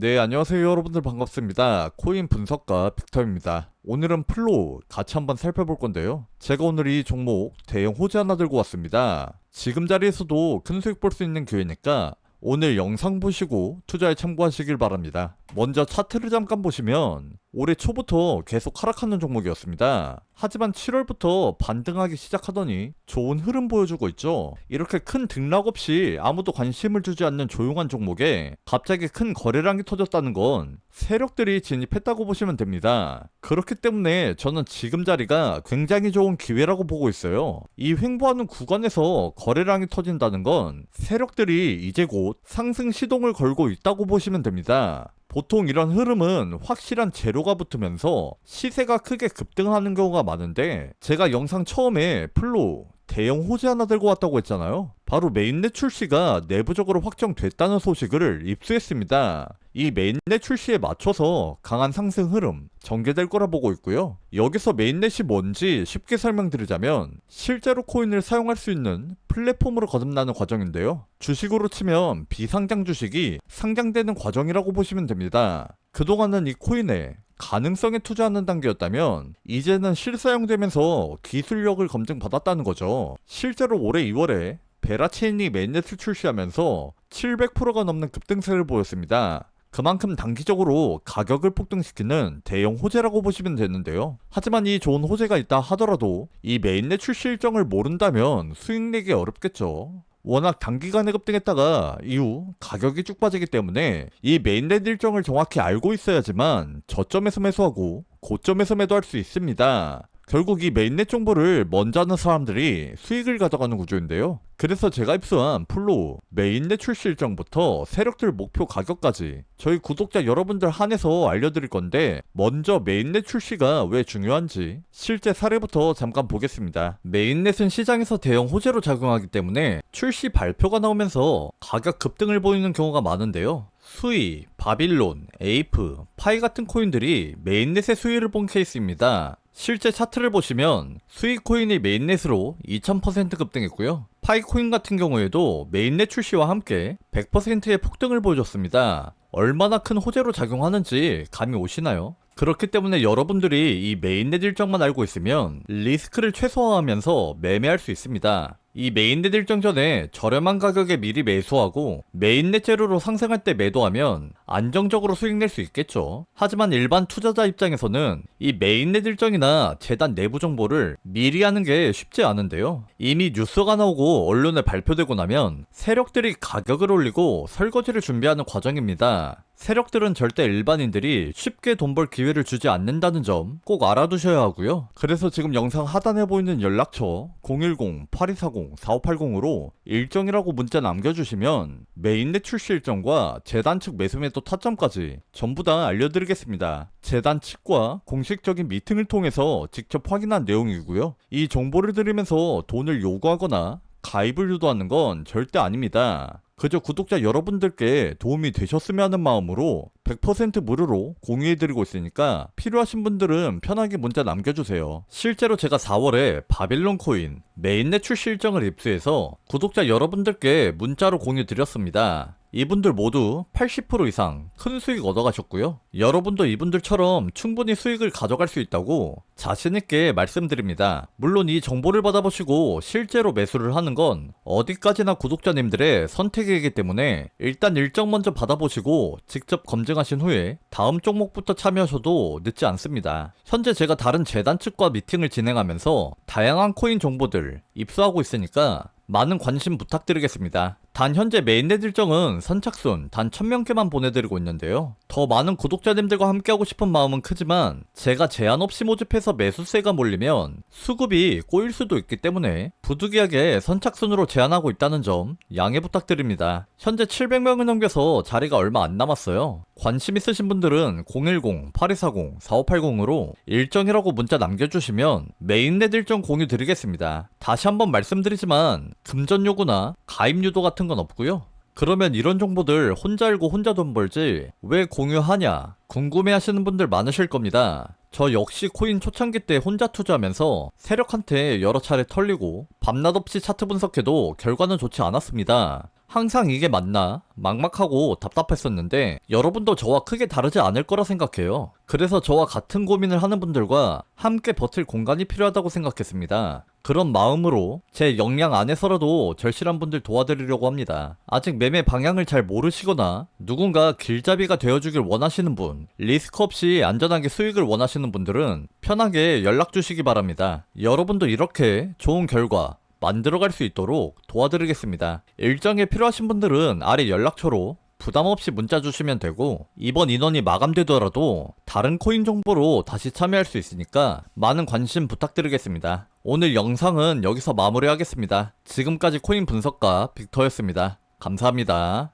네, 안녕하세요 여러분들 반갑습니다. 코인 분석가 빅터입니다. 오늘은 플로우 같이 한번 살펴볼 건데요. 제가 오늘 이 종목 대형 호재 하나 들고 왔습니다. 지금 자리에서도 큰 수익 볼 수 있는 기회니까 오늘 영상 보시고 투자에 참고하시길 바랍니다. 먼저 차트를 잠깐 보시면 올해 초부터 계속 하락하는 종목이었습니다. 하지만 7월부터 반등하기 시작하더니 좋은 흐름 보여주고 있죠. 이렇게 큰 등락 없이 아무도 관심을 주지 않는 조용한 종목에 갑자기 큰 거래량이 터졌다는 건 세력들이 진입했다고 보시면 됩니다. 그렇기 때문에 저는 지금 자리가 굉장히 좋은 기회라고 보고 있어요. 이 횡보하는 구간에서 거래량이 터진다는 건 세력들이 이제 곧 상승 시동을 걸고 있다고 보시면 됩니다. 보통 이런 흐름은 확실한 재료가 붙으면서 시세가 크게 급등하는 경우가 많은데 제가 영상 처음에 플로 대형 호재 하나 들고 왔다고 했잖아요. 바로 메인넷 출시가 내부적으로 확정됐다는 소식을 입수했습니다. 이 메인넷 출시에 맞춰서 강한 상승 흐름 전개될 거라 보고 있고요. 여기서 메인넷이 뭔지 쉽게 설명드리자면 실제로 코인을 사용할 수 있는 플랫폼으로 거듭나는 과정인데요. 주식으로 치면 비상장 주식이 상장되는 과정이라고 보시면 됩니다. 그동안은 이 코인에 가능성에 투자하는 단계였다면 이제는 실사용되면서 기술력을 검증받았다는 거죠. 실제로 올해 2월에 베라체인이 메인넷을 출시하면서 700%가 넘는 급등세를 보였습니다. 그만큼 단기적으로 가격을 폭등시키는 대형 호재라고 보시면 되는데요. 하지만 이 좋은 호재가 있다 하더라도 이 메인넷 출시 일정을 모른다면 수익 내기 어렵겠죠. 워낙 단기간에 급등했다가 이후 가격이 쭉 빠지기 때문에 이 메인넷 일정을 정확히 알고 있어야지만 저점에서 매수하고 고점에서 매도할 수 있습니다. 결국 이 메인넷 정보를 먼저 아는 사람들이 수익을 가져가는 구조인데요. 그래서 제가 입수한 플로우 메인넷 출시 일정부터 세력들 목표 가격까지 저희 구독자 여러분들 한해서 알려드릴 건데 먼저 메인넷 출시가 왜 중요한지 실제 사례부터 잠깐 보겠습니다. 메인넷은 시장에서 대형 호재로 작용하기 때문에 출시 발표가 나오면서 가격 급등을 보이는 경우가 많은데요. 수이, 바빌론, 에이프, 파이 같은 코인들이 메인넷의 수위를 본 케이스입니다. 실제 차트를 보시면 수익 코인이 메인넷으로 2000% 급등했고요. 파이코인 같은 경우에도 메인넷 출시와 함께 100%의 폭등을 보여줬습니다. 얼마나 큰 호재로 작용하는지 감이 오시나요? 그렇기 때문에 여러분들이 이 메인넷 일정만 알고 있으면 리스크를 최소화하면서 매매할 수 있습니다. 이 메인넷 일정 전에 저렴한 가격에 미리 매수하고 메인넷 재료로 상승할 때 매도하면 안정적으로 수익 낼 수 있겠죠. 하지만 일반 투자자 입장에서는 이 메인넷 일정이나 재단 내부 정보를 미리 하는 게 쉽지 않은데요. 이미 뉴스가 나오고 언론에 발표되고 나면 세력들이 가격을 올리고 설거지를 준비하는 과정입니다. 세력들은 절대 일반인들이 쉽게 돈 벌 기회를 주지 않는다는 점 꼭 알아두셔야 하고요. 그래서 지금 영상 하단에 보이는 연락처 010-8240-4580으로 일정이라고 문자 남겨주시면 메인넷 출시 일정과 재단 측 매수 매도 타점까지 전부 다 알려드리겠습니다. 재단 측과 공식적인 미팅을 통해서 직접 확인한 내용이고요. 이 정보를 드리면서 돈을 요구하거나 가입을 유도하는 건 절대 아닙니다. 그저 구독자 여러분들께 도움이 되셨으면 하는 마음으로 100% 무료로 공유해드리고 있으니까 필요하신 분들은 편하게 문자 남겨주세요. 실제로 제가 4월에 바빌론 코인 메인넷 출시 일정을 입수해서 구독자 여러분들께 문자로 공유드렸습니다. 이분들 모두 80% 이상 큰 수익 얻어가셨고요. 여러분도 이분들처럼 충분히 수익을 가져갈 수 있다고 자신있게 말씀드립니다. 물론 이 정보를 받아보시고 실제로 매수를 하는 건 어디까지나 구독자님들의 선택이기 때문에 일단 일정 먼저 받아보시고 직접 검증하신 후에 다음 종목부터 참여하셔도 늦지 않습니다. 현재 제가 다른 재단 측과 미팅을 진행하면서 다양한 코인 정보들 입수하고 있으니까 많은 관심 부탁드리겠습니다. 단 현재 메인넷 일정은 선착순 단 1000명께만 보내드리고 있는데요. 더 많은 구독자님들과 함께하고 싶은 마음은 크지만 제가 제한 없이 모집해서 매수세가 몰리면 수급이 꼬일 수도 있기 때문에 부득이하게 선착순으로 제한하고 있다는 점 양해 부탁드립니다. 현재 700명을 넘겨서 자리가 얼마 안 남았어요. 관심 있으신 분들은 010-8240-4580으로 일정이라고 문자 남겨주시면 메인넷 일정 공유 드리겠습니다. 다시 한번 말씀드리지만 금전 요구나 가입 유도 같은 건 없고요. 그러면 이런 정보들 혼자 알고 혼자 돈 벌지 왜 공유하냐 궁금해 하시는 분들 많으실 겁니다. 저 역시 코인 초창기 때 혼자 투자하면서 세력한테 여러 차례 털리고 밤낮 없이 차트 분석해도 결과는 좋지 않았습니다. 항상 이게 맞나? 막막하고 답답했었는데 여러분도 저와 크게 다르지 않을 거라 생각해요. 그래서 저와 같은 고민을 하는 분들과 함께 버틸 공간이 필요하다고 생각했습니다. 그런 마음으로 제 역량 안에서라도 절실한 분들 도와드리려고 합니다. 아직 매매 방향을 잘 모르시거나 누군가 길잡이가 되어주길 원하시는 분, 리스크 없이 안전하게 수익을 원하시는 분들은 편하게 연락 주시기 바랍니다. 여러분도 이렇게 좋은 결과 만들어갈 수 있도록 도와드리겠습니다. 일정에 필요하신 분들은 아래 연락처로 부담 없이 문자 주시면 되고 이번 인원이 마감되더라도 다른 코인 정보로 다시 참여할 수 있으니까 많은 관심 부탁드리겠습니다. 오늘 영상은 여기서 마무리하겠습니다. 지금까지 코인 분석가 빅터였습니다. 감사합니다.